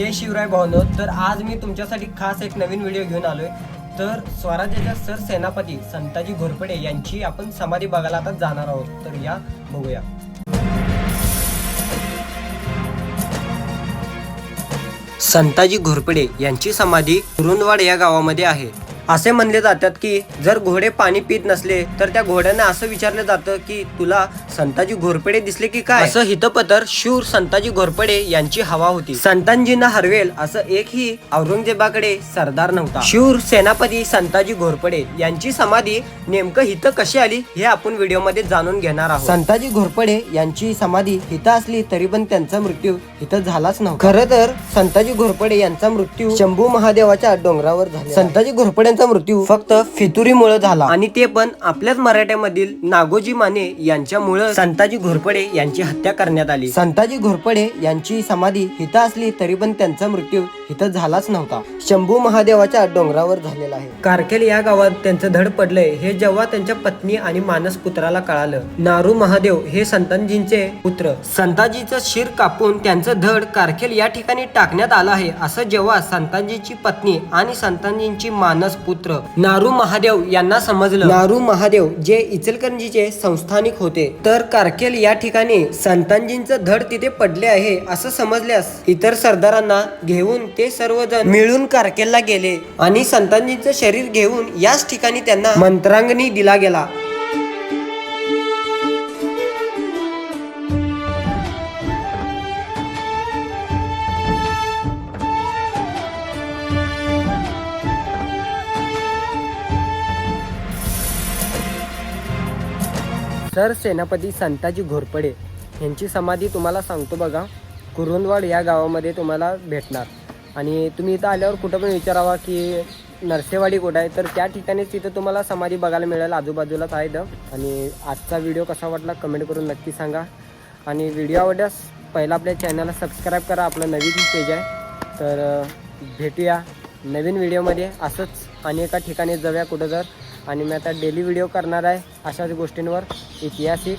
जय शिवराय भावनो तर आज मी तुमच्यासाठी खास एक नवीन व्हिडिओ घेऊन आलोय. तर स्वराज्याच्या सरसेनापती संताजी घोरपडे यांची आपण समाधी बघायला आता जाणार आहोत. तर या बघूया. संताजी घोरपडे यांची समाधी कुरुंदवाड या गावामध्ये आहे. असे म्हणले जातात की जर घोडे पाणी पित नसले तर त्या घोड्यांना असं विचारलं जातं की तुला संताजी घोरपडे दिसले की काय? असं हितपतर शूर संताजी घोरपडे यांची हवा होती. संतांजींना हरवेल असं एकही औरंगजेबाकडे सरदार नव्हता. शूर सेनापती संताजी घोरपडे यांची समाधी नेमकं हित कशी आली हे आपण व्हिडिओमध्ये जाणून घेणार आहोत. संताजी घोरपडे यांची समाधी हिथं असली तरी पण त्यांचा मृत्यू इथं झालाच नव्हता. खरं तर संताजी घोरपडे यांचा मृत्यू शंभू महादेवाच्या डोंगरावर झाला संताजी घोरपड्यांचा मृत्यू फक्त फितुरीमुळे झाला. आणि ते पण आपल्याच मराठ्यामधील नागोजी माने यांच्यामुळे संताजी घोरपडे यांची हत्या करण्यात आली. संताजी घोरपडे यांची समाधी हिथं असली तरी पण त्यांचा मृत्यू इथं झालाच नव्हता. शंभू महादेवाच्या डोंगरावर झालेला आहे. कारकेल या गावात त्यांचं धड पडलंय हे जेव्हा त्यांच्या पत्नी आणि मानस पुत्राला कळालं. नारू महादेव हे संतांजींचे पुत्र. संताजीचं शिर कापून त्यांचं धड कारखेल या ठिकाणी टाकण्यात आलं आहे असं जेव्हा संतांजीची पत्नी आणि संतांजींची मानस पुत्र नारू महादेव यांना समजलं. नारू महादेव जे इचलकरंजीचे संस्थानिक होते. तर कारकेल या ठिकाणी संतांजींचं धड तिथे पडले आहे असं समजल्यास इतर सरदारांना घेऊन ते सर्वजण मिळून कारकेलला गेले आणि संतांजींचं शरीर घेऊन याच ठिकाणी त्यांना मंत्रांगणी दिला गेला. सर सेनापती संताजी घोरपडे यांची समाधी तुम्हाला सांगतो बघा. कुरुंदवाड या गावामध्ये तुम्हाला भेटणार. आणि तुम्ही इथं आल्यावर कुठं पण विचारावा की नरसेवाडी कुठं आहे? तर त्या ठिकाणीच तिथं तुम्हाला समाधी बघायला मिळेल. आजूबाजूलाच आहे इथं. आणि आजचा व्हिडिओ कसा वाटला कमेंट करून नक्की सांगा. आणि व्हिडिओ आवडल्यास पहिला आपल्या चॅनलला सबस्क्राईब करा. आपलं नवीन पेज आहे. तर भेटूया नवीन व्हिडिओमध्ये. असंच आणि एका ठिकाणी जाऊया कुठं जर आणि मी आता डेली व्हिडिओ करणार आहे अशाच गोष्टींवर. ऐतिहासिक